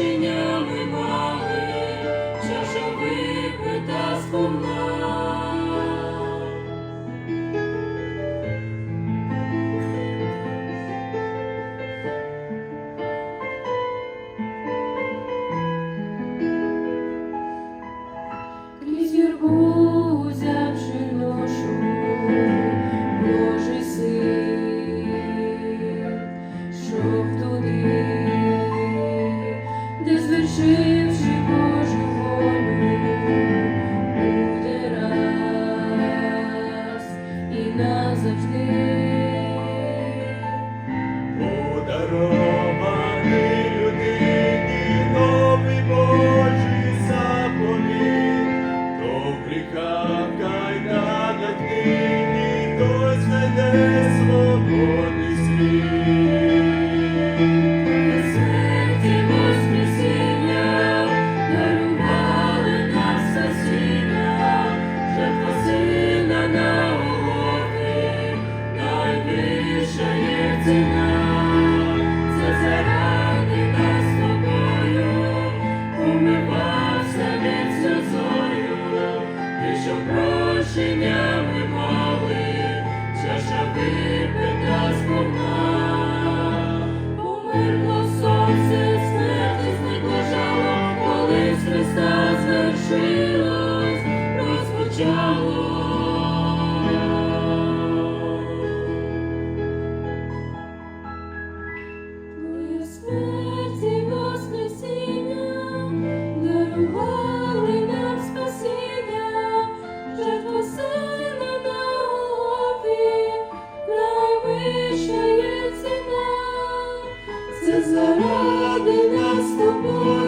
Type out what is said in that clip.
прощення. Jesus. Прощення ми мали, чаша випита сповна, померло сонце, смерти зникло жало, колись Христа звершив. Все заради нас тобою.